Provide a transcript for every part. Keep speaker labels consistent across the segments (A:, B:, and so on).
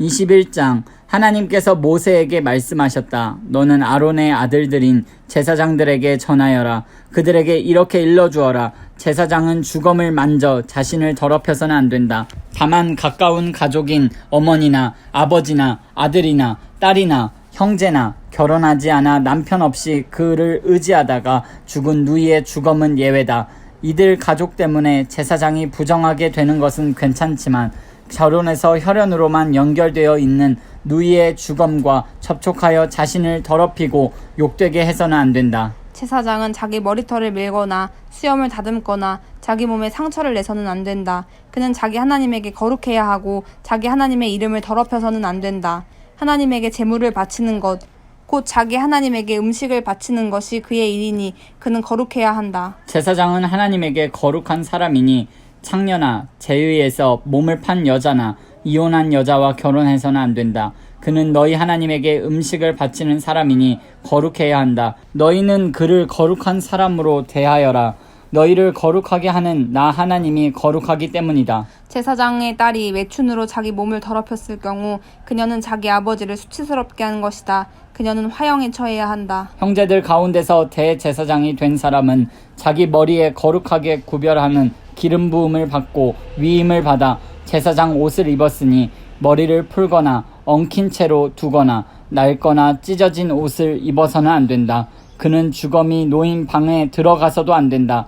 A: 21장 하나님께서 모세에게 말씀하셨다. 너는 아론의 아들들인 제사장들에게 전하여라. 그들에게 이렇게 일러주어라. 제사장은 주검을 만져 자신을 더럽혀서는 안 된다. 다만 가까운 가족인 어머니나 아버지나 아들이나 딸이나 형제나 결혼하지 않아 남편 없이 그를 의지하다가 죽은 누이의 주검은 예외다. 이들 가족 때문에 제사장이 부정하게 되는 것은 괜찮지만 결혼해서 혈연으로만 연결되어 있는 누이의 주검과 접촉하여 자신을 더럽히고 욕되게 해서는 안 된다.
B: 제사장은 자기 머리털을 밀거나 수염을 다듬거나 자기 몸에 상처를 내서는 안 된다. 그는 자기 하나님에게 거룩해야 하고 자기 하나님의 이름을 더럽혀서는 안 된다. 하나님에게 제물을 바치는 것, 곧 자기 하나님에게 음식을 바치는 것이 그의 일이니 그는 거룩해야 한다.
A: 제사장은 하나님에게 거룩한 사람이니 창녀나 제의에서 몸을 판 여자나 이혼한 여자와 결혼해서는 안 된다. 그는 너희 하나님에게 음식을 바치는 사람이니 거룩해야 한다. 너희는 그를 거룩한 사람으로 대하여라. 너희를 거룩하게 하는 나 하나님이 거룩하기 때문이다.
B: 제사장의 딸이 외춘으로 자기 몸을 더럽혔을 경우 그녀는 자기 아버지를 수치스럽게 하는 것이다. 그녀는 화형에 처해야 한다.
A: 형제들 가운데서 대제사장이 된 사람은 자기 머리에 거룩하게 구별하는 기름 부음을 받고 위임을 받아 제사장 옷을 입었으니 머리를 풀거나 엉킨 채로 두거나 낡거나 찢어진 옷을 입어서는 안 된다. 그는 주검이 놓인 방에 들어가서도 안 된다.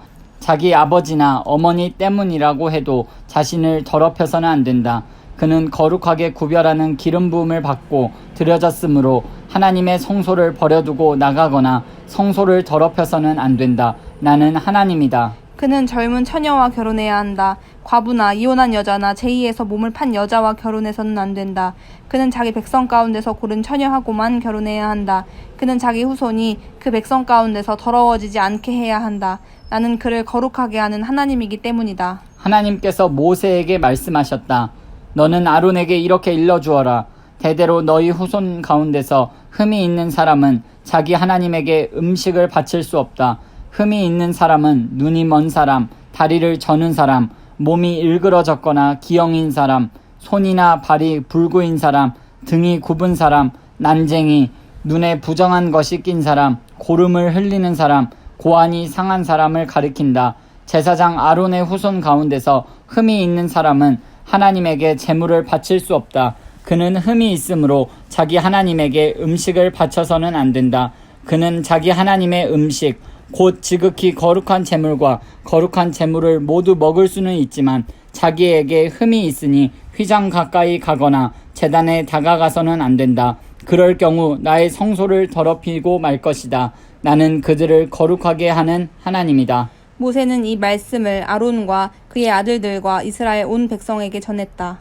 A: 자기 아버지나 어머니 때문이라고 해도 자신을 더럽혀서는 안 된다. 그는 거룩하게 구별하는 기름 부음을 받고 들여졌으므로 하나님의 성소를 버려두고 나가거나 성소를 더럽혀서는 안 된다. 나는 하나님이다.
B: 그는 젊은 처녀와 결혼해야 한다. 과부나 이혼한 여자나 제2에서 몸을 판 여자와 결혼해서는 안 된다. 그는 자기 백성 가운데서 고른 처녀하고만 결혼해야 한다. 그는 자기 후손이 그 백성 가운데서 더러워지지 않게 해야 한다. 나는 그를 거룩하게 하는 하나님이기 때문이다.
A: 하나님께서 모세에게 말씀하셨다. 너는 아론에게 이렇게 일러주어라. 대대로 너희 후손 가운데서 흠이 있는 사람은 자기 하나님에게 음식을 바칠 수 없다. 흠이 있는 사람은 눈이 먼 사람, 다리를 저는 사람, 몸이 일그러졌거나 기형인 사람, 손이나 발이 불구인 사람, 등이 굽은 사람, 난쟁이, 눈에 부정한 것이 낀 사람, 고름을 흘리는 사람, 고안이 상한 사람을 가리킨다. 제사장 아론의 후손 가운데서 흠이 있는 사람은 하나님에게 제물을 바칠 수 없다. 그는 흠이 있으므로 자기 하나님에게 음식을 바쳐서는 안 된다. 그는 자기 하나님의 음식, 곧 지극히 거룩한 제물과 거룩한 제물을 모두 먹을 수는 있지만 자기에게 흠이 있으니 휘장 가까이 가거나 재단에 다가가서는 안 된다. 그럴 경우 나의 성소를 더럽히고 말 것이다. 나는 그들을 거룩하게 하는 하나님이다.
B: 모세는 이 말씀을 아론과 그의 아들들과 이스라엘 온 백성에게 전했다.